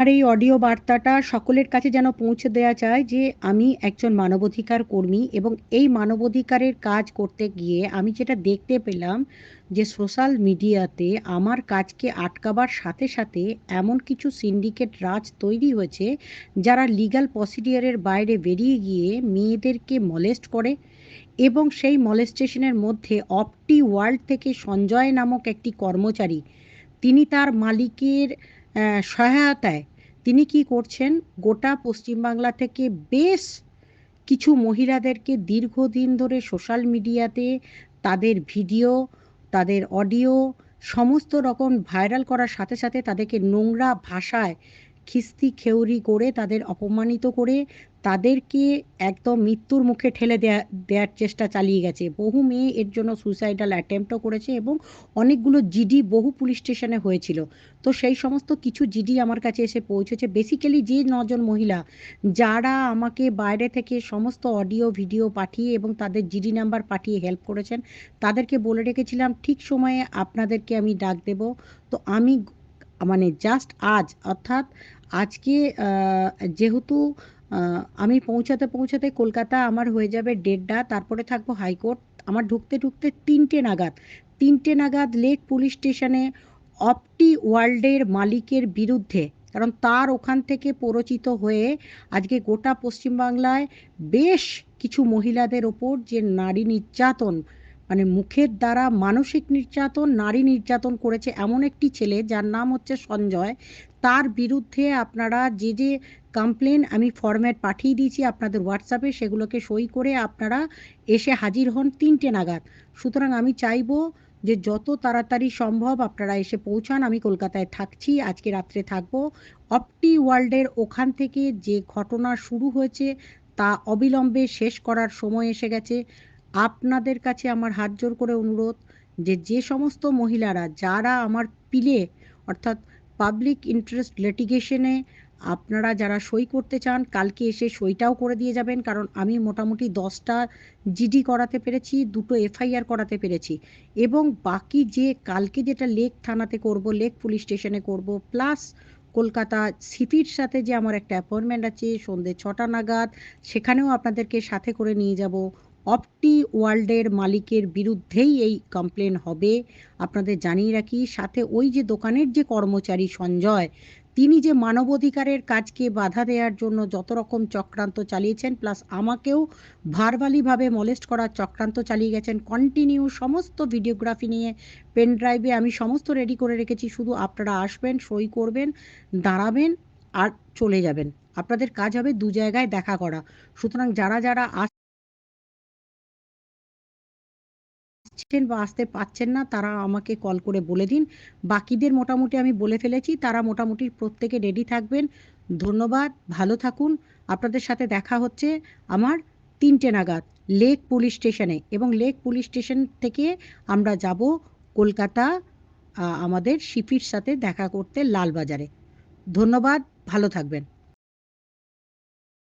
আর এই অডিও বার্তাটা সকলের কাছে যেন পৌঁছে দেওয়া চায় যে আমি একজন মানবাধিকার কর্মী এবং এই মানবাধিকারের কাজ করতে গিয়ে আমি যেটা দেখতে পেলাম যে সোশ্যাল মিডিয়াতে আমার কাজকে আটকাবার সাথে সাথে এমন কিছু সিন্ডিকেট রাজ তৈরি হয়েছে যারা লিগ্যাল প্রসিডিয়ারের বাইরে বেরিয়ে গিয়ে মেয়েদেরকে মলেস্ট করে এবং সেই মলেস্টেশনের মধ্যে অপটি ওয়ার্ল্ড থেকে সঞ্জয় নামক একটি কর্মচারী, তিনি তার মালিকের সহায়তায়। তিনি কি করছেন? গোটা পশ্চিমবাংলা থেকে বেশ কিছু মহিলাদেরকে দীর্ঘদিন ধরে সোশ্যাল মিডিয়াতে তাদের ভিডিও, তাদের অডিও, সমস্ত রকম ভাইরাল করার সাথে সাথে তাদেরকে নোংরা ভাষায় খিস্তি খেউরি করে তাদের অপমানিত করে তাদেরকে একদম মৃত্যুর মুখে ঠেলে দেয়া দেওয়ার চেষ্টা চালিয়ে গেছে। বহু মেয়ে এর জন্য সুইসাইডাল অ্যাটেম্পটও করেছে এবং অনেকগুলো জিডি বহু পুলিশ স্টেশনে হয়েছিল। তো সেই সমস্ত কিছু জিডি আমার কাছে এসে পৌঁছেছে। বেসিক্যালি যে নজন মহিলা যারা আমাকে বাইরে থেকে সমস্ত অডিও ভিডিও পাঠিয়ে এবং তাদের জিডি নাম্বার পাঠিয়ে হেল্প করেছেন, তাদেরকে বলে রেখেছিলাম, ঠিক সময়ে আপনাদেরকে আমি ডাক দেব। তো আমি মানে জাস্ট আজ, অর্থাৎ আজকে যেহেতু আমি পৌঁছাতে পৌঁছাতে কলকাতা আমার হয়ে যাবে দেড়টা, তারপরে থাকব হাইকোর্ট। আমার ঢুকতে ঢুকতে তিনটে নাগাদ তিনটে নাগাদ লেক পুলিশ স্টেশনে অপটি ওয়ার্ল্ডের মালিকের বিরুদ্ধে, কারণ তার ওখান থেকে পরিচিত হয়ে আজকে গোটা পশ্চিমবাংলায় বেশ কিছু মহিলাদের ওপর যে নারী নির্যাতন মানে মুখের দ্বারা মানসিক নির্যাতন, নারী নির্যাতন করেছে এমন একটি ছেলে যার নাম হচ্ছে সঞ্জয়। তার বিরুদ্ধে আপনারা যে যে কমপ্লেন আমি ফরম্যাট পাঠিয়ে দিয়েছি আপনাদের হোয়াটসঅ্যাপে সেগুলোকে সই করে আপনারা এসে হাজির হন তিনটে নাগাদ। সুতরাং আমি চাইব যে যত তাড়াতাড়ি সম্ভব আপনারা এসে পৌঁছান, আমি কলকাতায় থাকছি, আজকে রাত্রে থাকব। অপটি ওয়ার্ল্ডের ওখান থেকে যে ঘটনা শুরু হয়েছে, তা অবিলম্বে শেষ করার সময় এসে গেছে। আপনাদের কাছে আমার হাত জোর করে অনুরোধ যে যে সমস্ত মহিলারা যারা আমার পিলে, অর্থাৎ পাবলিক ইন্টারেস্ট লিটিগেশনে আপনারা যারা সই করতে চান, কালকে এসে সইটাও করে দিয়ে যাবেন। কারণ আমি মোটামুটি দশটা জিডি করাতে পেরেছি, দুটো এফআইআর করাতে পেরেছি। এবং বাকি যে, কালকে যেটা লেক থানাতে করব, লেক পুলিশ স্টেশনে করব প্লাস কলকাতা সিপির সাথে যে আমার একটা অ্যাপয়েন্টমেন্ট আছে সন্ধ্যে ছটা নাগাদ, সেখানেও আপনাদেরকে সাথে করে নিয়ে যাব। অপটি ওয়ার্ল্ডের মালিকের বিরুদ্ধেই এই কমপ্লেন হবে। আপনাদের জানিয়ে রাখি, সাথে ওই যে দোকানের যে কর্মচারী সঞ্জয়, তিনি যে মানবাধিকারের কাজকে বাধা দেওয়ার জন্য যত রকম চক্রান্ত চালিয়েছেন প্লাস আমাকেও ভারবালিভাবে মলেস্ট করার চক্রান্ত চালিয়ে গেছেন কন্টিনিউ সমস্ত ভিডিওগ্রাফি নিয়ে পেন ড্রাইভে আমি সমস্ত রেডি করে রেখেছি, শুধু আপনারা আসবেন, সই করবেন, দাঁড়াবেন আর চলে যাবেন। আপনাদের কাজ হবে দু জায়গায় দেখা করা। সুতরাং যারা যারা আসছেন বা আসতে পাচ্ছেন না, তারা আমাকে কল করে বলে দিন। বাকিদের মোটামুটি আমি বলে ফেলেছি, তারা মোটামুটি প্রত্যেকে রেডি থাকবেন। ধন্যবাদ, ভালো থাকুন। আপনাদের সাথে দেখা হচ্ছে আমার তিনটে নাগাদ লেক পুলিশ স্টেশনে এবং লেক পুলিশ স্টেশন থেকে আমরা যাব কলকাতা আমাদের শিপির সাথে দেখা করতে লালবাজারে। ধন্যবাদ, ভালো থাকবেন।